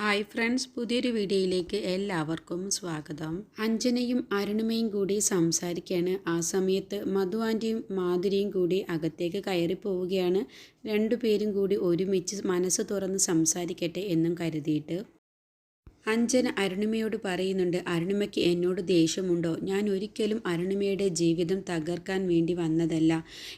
Hi friends പുതിയൊരു വീഡിയോയിലേക്ക് എല്ലാവർക്കും സ്വാഗതം. അഞ്ജനയും അരുണിമയും കൂടി സംസാരിക്കുകയാണ്. ആ സമയത്ത് മധു ആന്റിയും മാധുരിയും കൂടി അകത്തേക്ക് കയറി പോവുകയാണ്. രണ്ടുപേരും കൂടി ഒരുമിച്ച് മനസ്സ് തുറന്ന് സംസാരിക്കട്ടെ എന്നും കരുതിയിട്ട്. അഞ്ജന അരുണിമയോട് പറയുന്നുണ്ട് അരുണിമയ്ക്ക് എന്നോട് ദേഷ്യമുണ്ടോ? ഞാൻ ഒരിക്കലും അരുണിമയുടെ ജീവിതം തകർക്കാൻ വേണ്ടി വന്നതല്ല.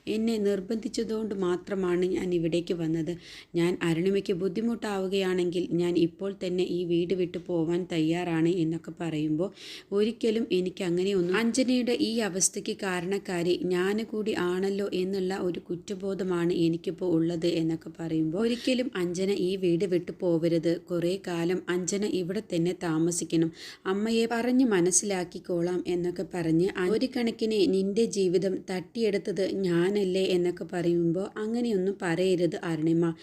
എന്നെ നിർബന്ധിച്ചതുകൊണ്ട് മാത്രമാണ് ഞാൻ ഇവിടേക്ക് വന്നത്. ഞാൻ അരുണിമയ്ക്ക് ബുദ്ധിമുട്ടാവുകയാണെങ്കിൽ ഞാൻ ഇപ്പോൾ തന്നെ ഈ വീട് വിട്ടു പോവാൻ തയ്യാറാണ് എന്നൊക്കെ പറയുമ്പോൾ ഒരിക്കലും എനിക്ക് അങ്ങനെയൊന്നും അഞ്ജനയുടെ ഈ അവസ്ഥയ്ക്ക് കാരണക്കാരി ഞാൻ കൂടി ആണല്ലോ എന്നുള്ള ഒരു കുറ്റബോധമാണ് എനിക്കിപ്പോൾ ഉള്ളത് എന്നൊക്കെ പറയുമ്പോൾ ഒരിക്കലും അഞ്ജന ഈ വീട് വിട്ടു പോവരുത്. കുറേ കാലം അഞ്ജന ഇവിടെ തന്നെ താമസിക്കണം. അമ്മയെ പറഞ്ഞ് മനസ്സിലാക്കിക്കോളാം എന്നൊക്കെ പറഞ്ഞ് ഒരു കണക്കിന് നിന്റെ ജീവിതം തട്ടിയെടുത്തത് ഞാനല്ലേ എന്നൊക്കെ പറയുമ്പോൾ അങ്ങനെയൊന്നും പറയരുത് അരുണിമ.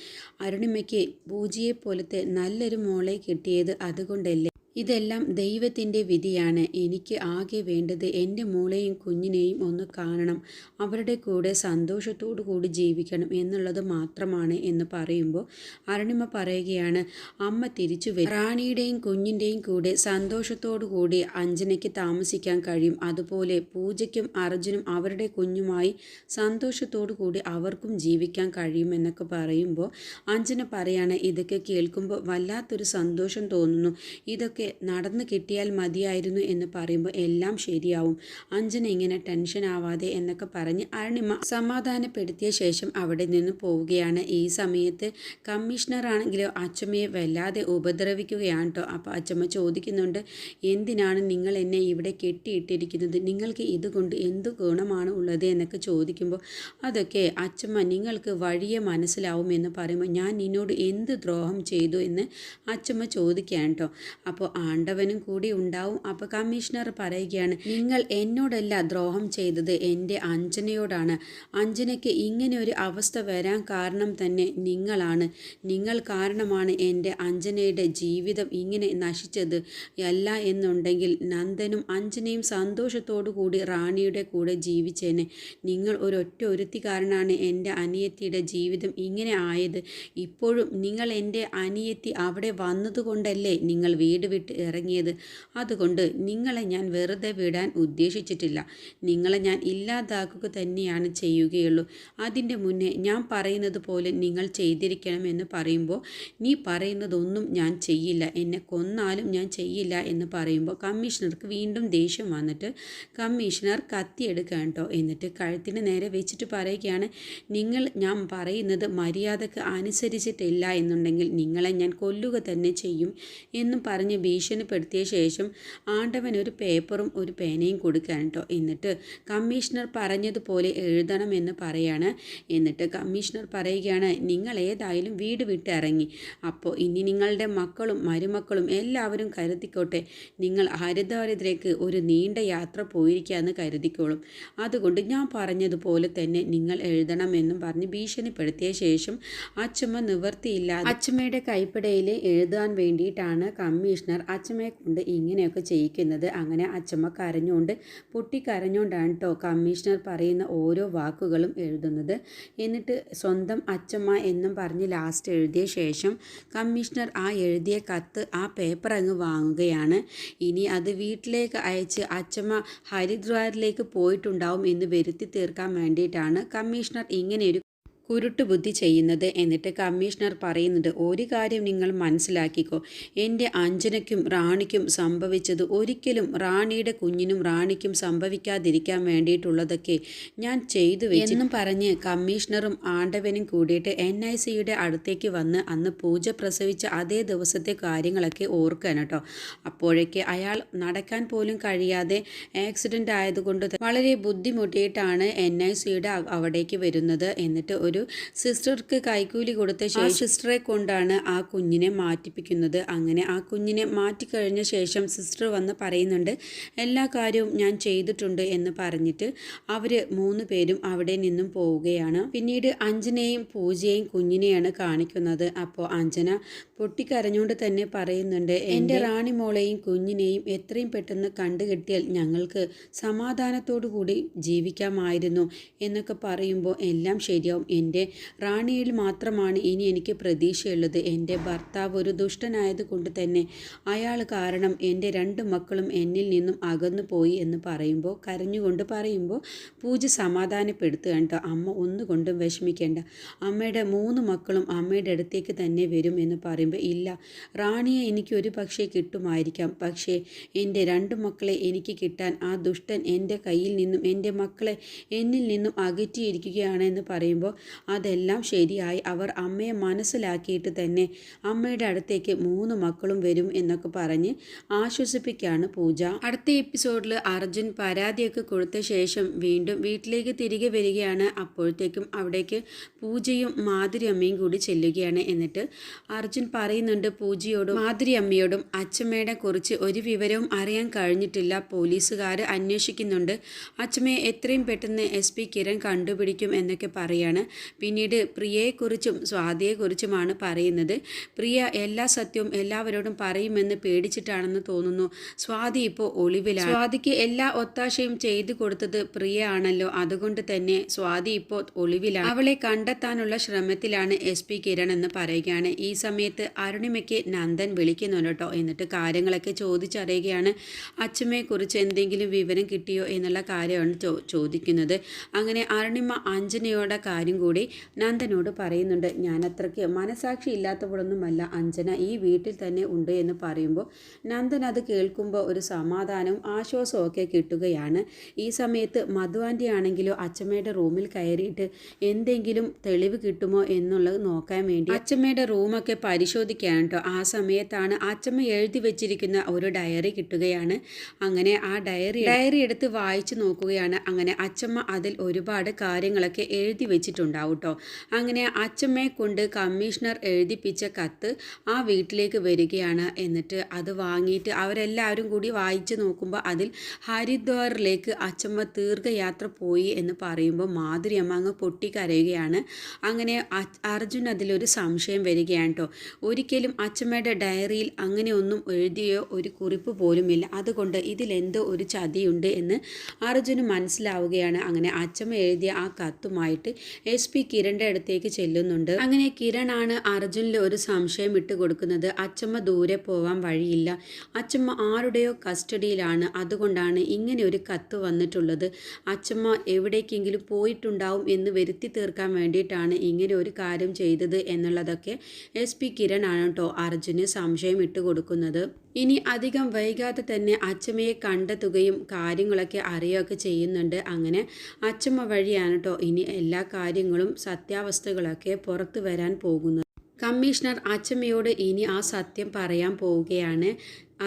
അരുണിമയ്ക്ക് പൂജിയെ പോലത്തെ നല്ലൊരു മോളെ കിട്ടിയത് അതുകൊണ്ടല്ലേ. ഇതെല്ലാം ദൈവത്തിന്റെ വിധിയാണ്. എനിക്ക് ആകെ വേണ്ടത് എന്റെ മോളെയും കുഞ്ഞിനെയും ഒന്ന് കാണണം. അവരുടെ കൂടെ സന്തോഷത്തോടു കൂടി ജീവിക്കണം എന്നുള്ളത് മാത്രമാണ് എന്ന് പറയുമ്പോൾ അരുണിമ പറയുകയാണ് അമ്മ തിരിച്ചു വരും. റാണിയുടെയും കുഞ്ഞിന്റെയും കൂടെ സന്തോഷത്തോടു കൂടി അഞ്ജനയ്ക്ക് താമസിക്കാൻ കഴിയും. അതുപോലെ പൂജയ്ക്കും അർജുനും അവരുടെ കുഞ്ഞുമായി സന്തോഷത്തോടു കൂടി അവർക്കും ജീവിക്കാൻ കഴിയുമെന്നൊക്കെ പറയുമ്പോൾ അഞ്ജന പറയാണ് ഇതൊക്കെ കേൾക്കുമ്പോൾ വല്ലാത്തൊരു സന്തോഷം തോന്നുന്നു. ഇതൊക്കെ നടന്നു കിട്ടിയാൽ മതിയായിരുന്നു എന്ന് പറയുമ്പോൾ എല്ലാം ശരിയാവും. അഞ്ജന ഇങ്ങനെ ടെൻഷൻ ആവാതെ എന്നൊക്കെ പറഞ്ഞ് അരുണിമ സമാധാനപ്പെടുത്തിയ ശേഷം അവിടെ നിന്ന് പോവുകയാണ്. ഈ സമയത്ത് കമ്മീഷണർ അച്ചമ്മയെ വല്ലാതെ ഉപദ്രവിക്കുകയാണ് കേട്ടോ അപ്പോൾ അച്ചമ്മ ചോദിക്കുന്നുണ്ട് എന്തിനാണ് നിങ്ങൾ എന്നെ ഇവിടെ കെട്ടിയിട്ടിരിക്കുന്നത്? നിങ്ങൾക്ക് ഇതുകൊണ്ട് എന്ത് ഗുണമാണ് ഉള്ളത്? എന്നൊക്കെ ചോദിക്കുമ്പോൾ അതൊക്കെ അച്ചമ്മ നിങ്ങൾക്ക് വഴിയെ മനസ്സിലാവും എന്ന് പറയുമ്പോൾ ഞാൻ നിന്നോട് എന്ത് ദ്രോഹം ചെയ്തു എന്ന് അച്ചമ്മ ചോദിക്കുകയാണ് കേട്ടോ അപ്പോൾ ആണ്ടവനും കൂടി ഉണ്ടാവും. അപ്പോൾ കമ്മീഷണർ പറയുകയാണ് നിങ്ങൾ എന്നോടല്ല ദ്രോഹം ചെയ്തത് എന്റെ അഞ്ജനയോടാണ്. അഞ്ജനയ്ക്ക് ഇങ്ങനെ ഒരു അവസ്ഥ വരാൻ കാരണം തന്നെ നിങ്ങളാണ്. നിങ്ങൾ കാരണമാണ് എന്റെ അഞ്ജനയുടെ ജീവിതം ഇങ്ങനെ നശിച്ചത്. അല്ല എന്നുണ്ടെങ്കിൽ നന്ദനും അഞ്ജനയും സന്തോഷത്തോടു കൂടി റാണിയുടെ കൂടെ ജീവിച്ചേനെ. നിങ്ങൾ ഒരൊറ്റ ഒരുത്തിക്കാരനാണ് എന്റെ അനിയത്തിയുടെ ജീവിതം ഇങ്ങനെ ആയത്. ഇപ്പോഴും നിങ്ങൾ എന്റെ അനിയത്തി അവിടെ വന്നതുകൊണ്ടല്ലേ നിങ്ങൾ വീട് വിട്ട് ഇറങ്ങിയത്. അതുകൊണ്ട് നിങ്ങളെ ഞാൻ വെറുതെ വിടാൻ ഉദ്ദേശിച്ചിട്ടില്ല. നിങ്ങളെ ഞാൻ ഇല്ലാതാക്കുക തന്നെയാണ് ചെയ്യുകയുള്ളൂ. അതിന്റെ മുന്നേ ഞാൻ പറയുന്നത് പോലെ നിങ്ങൾ ചെയ്തിരിക്കണം എന്ന് പറയുമ്പോൾ നീ പറയുന്നതൊന്നും ഞാൻ ചെയ്യില്ല. എന്നെ കൊന്നാലും ഞാൻ ചെയ്യില്ല എന്ന് പറയുമ്പോൾ കമ്മീഷണർക്ക് വീണ്ടും ദേഷ്യം വന്നിട്ട് കമ്മീഷണർ കത്തിയെടുക്കുക കേട്ടോ എന്നിട്ട് കഴുത്തിന് നേരെ വെച്ചിട്ട് പറയുകയാണ് നിങ്ങൾ ഞാൻ പറയുന്നത് മര്യാദയ്ക്ക് അനുസരിച്ചിട്ടില്ല എന്നുണ്ടെങ്കിൽ നിങ്ങളെ ഞാൻ കൊല്ലുക തന്നെ ചെയ്യും എന്നും പറഞ്ഞ് ഭീഷണിപ്പെടുത്തിയ ശേഷം ആണ്ടവൻ ഒരു പേപ്പറും ഒരു പേനയും കൊടുക്കാൻ കേട്ടോ എന്നിട്ട് കമ്മീഷണർ പറഞ്ഞതുപോലെ എഴുതണമെന്ന് പറയാണ്. എന്നിട്ട് കമ്മീഷണർ പറയുകയാണ് നിങ്ങൾ ഏതായാലും വീട് വിട്ട് ഇറങ്ങി അപ്പോൾ ഇനി നിങ്ങളുടെ മക്കളും മരുമക്കളും എല്ലാവരും കരുതിക്കോട്ടെ. നിങ്ങൾ ഹരിദാരിദ്രയ്ക്ക് ഒരു നീണ്ട യാത്ര പോയിരിക്കാമെന്ന് കരുതിക്കോളും. അതുകൊണ്ട് ഞാൻ പറഞ്ഞതുപോലെ തന്നെ നിങ്ങൾ എഴുതണമെന്നും പറഞ്ഞ് ഭീഷണിപ്പെടുത്തിയ ശേഷം അച്ചമ്മ നിവർത്തിയില്ല അച്ചമ്മയുടെ കൈപ്പിടയിൽ എഴുതാൻ വേണ്ടിയിട്ടാണ് കമ്മീഷണർ അച്ചമ്മയെ കൊണ്ട് ഇങ്ങനെയൊക്കെ ചെയ്യിക്കുന്നത് അങ്ങനെ അച്ഛമ്മ കരഞ്ഞുകൊണ്ട് പൊട്ടി കരഞ്ഞുകൊണ്ടാണ് കേട്ടോ കമ്മീഷണർ പറയുന്ന ഓരോ വാക്കുകളും എഴുതുന്നത്. എന്നിട്ട് സ്വന്തം അച്ചമ്മ എന്നും പറഞ്ഞ് ലാസ്റ്റ് എഴുതിയ ശേഷം കമ്മീഷണർ ആ എഴുതിയ കത്ത് ആ പേപ്പർ അങ്ങ് വാങ്ങുകയാണ്. ഇനി അത് വീട്ടിലേക്ക് അയച്ച് അച്ചമ്മ ഹരിദ്വാറിലേക്ക് പോയിട്ടുണ്ടാവും എന്ന് വരുത്തി തീർക്കാൻ വേണ്ടിയിട്ടാണ് കമ്മീഷണർ ഇങ്ങനെയൊരു കുരുട്ടുബുദ്ധി ചെയ്യുന്നത് എന്നിട്ട് കമ്മീഷണർ പറയുന്നത് ഒരു കാര്യം നിങ്ങൾ മനസ്സിലാക്കിക്കോ. എന്റെ അഞ്ജനയ്ക്കും റാണിക്കും സംഭവിച്ചത് ഒരിക്കലും റാണിയുടെ കുഞ്ഞിനും റാണിക്കും സംഭവിക്കാതിരിക്കാൻ വേണ്ടിയിട്ടുള്ളതൊക്കെ ഞാൻ ചെയ്തു വെച്ചെന്നും പറഞ്ഞ് കമ്മീഷണറും ആണ്ടവനും കൂടിയിട്ട് എൻ ഐ സിയുടെ അടുത്തേക്ക് വന്ന് അന്ന് പൂജ പ്രസവിച്ച അതേ ദിവസത്തെ കാര്യങ്ങളൊക്കെ ഓർക്കാൻ കേട്ടോ. അപ്പോഴേക്ക് അയാൾ നടക്കാൻ പോലും കഴിയാതെ ആക്സിഡന്റ് ആയതുകൊണ്ട് വളരെ ബുദ്ധിമുട്ടിയിട്ടാണ് എൻ ഐ സിയുടെ അവിടേക്ക് വരുന്നത്. എന്നിട്ട് ഒരു ഒരു സിസ്റ്റർക്ക് കൈക്കൂലി കൊടുത്ത ശേഷം സിസ്റ്ററെ കൊണ്ടാണ് ആ കുഞ്ഞിനെ മാറ്റിപ്പിക്കുന്നത്. അങ്ങനെ ആ കുഞ്ഞിനെ മാറ്റിക്കഴിഞ്ഞ ശേഷം സിസ്റ്റർ വന്ന് പറയുന്നുണ്ട് എല്ലാ കാര്യവും ഞാൻ ചെയ്തിട്ടുണ്ട് എന്ന് പറഞ്ഞിട്ട് അവർ മൂന്ന് പേരും അവിടെ നിന്നും പോവുകയാണ്. പിന്നീട് അഞ്ജനയും പൂജയും കുഞ്ഞിനെയാണ് കാണിക്കുന്നത്. അപ്പോൾ അഞ്ജന പൊട്ടിക്കരഞ്ഞുകൊണ്ട് തന്നെ പറയുന്നുണ്ട് എന്റെ റാണി മോളെയും കുഞ്ഞിനെയും എത്രയും പെട്ടെന്ന് കണ്ടുകിട്ടിയാൽ ഞങ്ങൾക്ക് സമാധാനത്തോടു കൂടി ജീവിക്കാമായിരുന്നു എന്നൊക്കെ പറയുമ്പോൾ എല്ലാം ശരിയാവും. എന്റെ റാണിയിൽ മാത്രമാണ് ഇനി എനിക്ക് പ്രതീക്ഷയുള്ളത്. എന്റെ ഭർത്താവ് ഒരു ദുഷ്ടനായതുകൊണ്ട് തന്നെ അയാൾ കാരണം എന്റെ രണ്ട് മക്കളും എന്നിൽ നിന്നും അകന്നു പോയി എന്ന് പറയുമ്പോൾ കരഞ്ഞുകൊണ്ട് പറയുമ്പോൾ പൂജ സമാധാനപ്പെടുത്തുക കേട്ടോ. അമ്മ ഒന്നുകൊണ്ടും വിഷമിക്കേണ്ട. അമ്മയുടെ മൂന്ന് മക്കളും അമ്മയുടെ അടുത്തേക്ക് തന്നെ വരും എന്ന് പറയുമ്പോൾ ഇല്ല റാണിയെ എനിക്ക് ഒരു പക്ഷേ കിട്ടുമായിരിക്കാം. പക്ഷേ എന്റെ രണ്ട് മക്കളെ എനിക്ക് കിട്ടാൻ ആ ദുഷ്ടൻ എന്റെ കയ്യിൽ നിന്നും എന്റെ മക്കളെ എന്നിൽ നിന്നും അകറ്റിയിരിക്കുകയാണ് എന്ന് പറയുമ്പോൾ അതെല്ലാം ശരിയായി അവർ അമ്മയെ മനസ്സിലാക്കിയിട്ട് തന്നെ അമ്മയുടെ അടുത്തേക്ക് മൂന്ന് മക്കളും വരും എന്നൊക്കെ പറഞ്ഞ് ആശ്വസിപ്പിക്കുകയാണ് പൂജ. അടുത്ത എപ്പിസോഡിൽ അർജുൻ പരാതിയൊക്കെ കൊടുത്ത ശേഷം വീണ്ടും വീട്ടിലേക്ക് തിരികെ വരികയാണ്. അപ്പോഴത്തേക്കും അവിടേക്ക് പൂജയും മാധുരി അമ്മയും കൂടി ചെല്ലുകയാണ്. എന്നിട്ട് അർജുൻ പറയുന്നുണ്ട് പൂജയോടും മാധുരി അമ്മയോടും അച്ഛമ്മയുടെ കുറിച്ച് ഒരു വിവരവും അറിയാൻ കഴിഞ്ഞിട്ടില്ല. പോലീസുകാർ അന്വേഷിക്കുന്നുണ്ട്. അച്ഛമ്മയെ എത്രയും പെട്ടെന്ന് എസ് പി കിരൺ കണ്ടുപിടിക്കും എന്നൊക്കെ പറയാണ്. പിന്നീട് പ്രിയയെക്കുറിച്ചും സ്വാതിയെക്കുറിച്ചുമാണ് പറയുന്നത്. പ്രിയ എല്ലാ സത്യവും എല്ലാവരോടും പറയുമെന്ന് പേടിച്ചിട്ടാണെന്ന് തോന്നുന്നു. സ്വാതി ഇപ്പോൾ ഒളിവിലാണ് സ്വാതിക്ക് എല്ലാ ഒത്താശയും ചെയ്തു കൊടുത്തത് പ്രിയ ആണല്ലോ അതുകൊണ്ട് തന്നെ സ്വാതി ഇപ്പോൾ ഒളിവിലാണ് അവളെ കണ്ടെത്താനുള്ള ശ്രമത്തിലാണ് എസ് പി കിരൺ എന്ന് പറയുകയാണ്. ഈ സമയത്ത് അരുണിമയ്ക്ക് നന്ദൻ വിളിക്കുന്നുണ്ട് കേട്ടോ. എന്നിട്ട് കാര്യങ്ങളൊക്കെ ചോദിച്ചറിയുകയാണ്. അച്ഛമ്മയെക്കുറിച്ച് എന്തെങ്കിലും വിവരം കിട്ടിയോ എന്നുള്ള കാര്യമാണ് ചോദിക്കുന്നത്. അങ്ങനെ അരുണിമ അഞ്ജനയോടെ കാര്യം കൂടി നന്ദനോട് പറയുന്നുണ്ട്. ഞാനത്രയ്ക്ക് മനസാക്ഷി ഇല്ലാത്തവളൊന്നുമല്ല. അഞ്ജന ഈ വീട്ടിൽ തന്നെ ഉണ്ട് എന്ന് പറയുമ്പോൾ നന്ദൻ അത് കേൾക്കുമ്പോൾ ഒരു സമാധാനവും ആശ്വാസവും ഒക്കെ കിട്ടുകയാണ്. ഈ സമയത്ത് മധു ആന്റി ആണെങ്കിലോ അച്ഛമ്മയുടെ റൂമിൽ കയറിയിട്ട് എന്തെങ്കിലും തെളിവ് കിട്ടുമോ എന്നുള്ളത് നോക്കാൻ വേണ്ടി അച്ഛമ്മയുടെ റൂമൊക്കെ പരിശോധിക്കുകയാണ് കേട്ടോ. ആ സമയത്താണ് അച്ചമ്മ എഴുതി വെച്ചിരിക്കുന്ന ഒരു ഡയറി കിട്ടുകയാണ്. അങ്ങനെ ആ ഡയറി ഡയറി എടുത്ത് വായിച്ചു നോക്കുകയാണ്. അങ്ങനെ അച്ചമ്മ അതിൽ ഒരുപാട് കാര്യങ്ങളൊക്കെ എഴുതി വെച്ചിട്ടുണ്ടാവും കേട്ടോ അങ്ങനെ അച്ഛമ്മയെ കൊണ്ട് കമ്മീഷണർ എഴുതിപ്പിച്ച കത്ത് ആ വീട്ടിലേക്ക് വരികയാണ്. എന്നിട്ട് അത് വാങ്ങിയിട്ട് അവരെല്ലാവരും കൂടി വായിച്ചു നോക്കുമ്പോൾ അതിൽ ഹരിദ്വാറിലേക്ക് അച്ഛമ്മ ദീർഘയാത്ര പോയി എന്ന് പറയുമ്പോൾ മാധുരി അമ്മ അങ്ങ് പൊട്ടിക്കരയുകയാണ്. അങ്ങനെ അർജുൻ അതിലൊരു സംശയം വരികയാണ് കേട്ടോ ഒരിക്കലും അച്ഛമ്മയുടെ ഡയറിയിൽ അങ്ങനെയൊന്നും എഴുതിയോ ഒരു കുറിപ്പ് പോലുമില്ല. അതുകൊണ്ട് ഇതിലെന്തോ ഒരു ചതിയുണ്ട് എന്ന് അർജുന് മനസ്സിലാവുകയാണ്. അങ്ങനെ അച്ഛമ്മ എഴുതിയ ആ കത്തുമായിട്ട് എസ് പി കിരൺ അടുത്തേക്ക് ചെല്ലുന്നുണ്ട്. അങ്ങനെ കിരണാണ് അർജുനിൽ ഒരു സംശയം ഇട്ട് കൊടുക്കുന്നത്. അച്ഛമ്മ ദൂരെ പോവാൻ വഴിയില്ല. അച്ചമ്മ ആരുടെയോ കസ്റ്റഡിയിലാണ്. അതുകൊണ്ടാണ് ഇങ്ങനെ ഒരു കത്ത് വന്നിട്ടുള്ളത്. അച്ചമ്മ എവിടേക്കെങ്കിലും പോയിട്ടുണ്ടാവും എന്ന് വരുത്തി തീർക്കാൻ വേണ്ടിയിട്ടാണ് ഇങ്ങനെ ഒരു കാര്യം ചെയ്തത് എന്നുള്ളതൊക്കെ എസ് പി കിരണാണ് കേട്ടോ അർജുന് സംശയം ഇട്ട് കൊടുക്കുന്നത്. ഇനി അധികം വൈകാതെ തന്നെ അച്ചമ്മയെ കണ്ടെത്തുകയും കാര്യങ്ങളൊക്കെ അറിയുകയൊക്കെ ചെയ്യുന്നുണ്ട്. അങ്ങനെ അച്ചമ്മ വഴിയാണ് കേട്ടോ ഇനി എല്ലാ കാര്യങ്ങളും സത്യാവസ്ഥകളൊക്കെ പുറത്തു വരാൻ പോകുന്നത്. കമ്മീഷണർ അച്ചമ്മയോട് ഇനി ആ സത്യം പറയാൻ പോവുകയാണ്.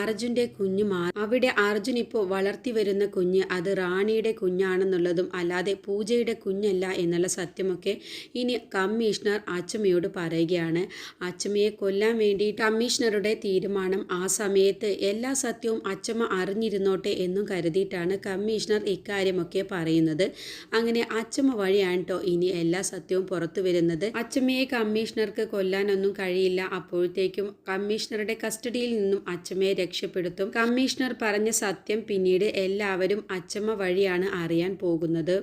അർജുന്റെ കുഞ്ഞു മാ അവിടെ അർജുൻ ഇപ്പോൾ വളർത്തി വരുന്ന കുഞ്ഞ് അത് റാണിയുടെ കുഞ്ഞാണെന്നുള്ളതും അല്ലാതെ പൂജയുടെ കുഞ്ഞല്ല എന്നുള്ള സത്യമൊക്കെ ഇനി കമ്മീഷണർ അച്ചമ്മയോട് പറയുകയാണ്. അച്ചമ്മയെ കൊല്ലാൻ വേണ്ടി കമ്മീഷണറുടെ തീരുമാനം ആ സമയത്ത് എല്ലാ സത്യവും അച്ചമ്മ അറിഞ്ഞിരുന്നോട്ടെ എന്നും കരുതിയിട്ടാണ് കമ്മീഷണർ ഇക്കാര്യമൊക്കെ പറയുന്നത്. അങ്ങനെ അച്ചമ്മ വഴിയാണ് കേട്ടോ ഇനി എല്ലാ സത്യവും പുറത്തു വരുന്നത്. അച്ചമ്മയെ കമ്മീഷണർക്ക് കൊല്ലാനൊന്നും കഴിയില്ല. അപ്പോഴത്തേക്കും കമ്മീഷണറുടെ കസ്റ്റഡിയിൽ നിന്നും അച്ചമ്മയെ രക്ഷപ്പെടുത്തും. കമ്മീഷണർ പറഞ്ഞ സത്യം പിന്നീട് എല്ലാവരും അച്ചമ്മ വഴിയാണ് അറിയാൻ പോകുന്നത്.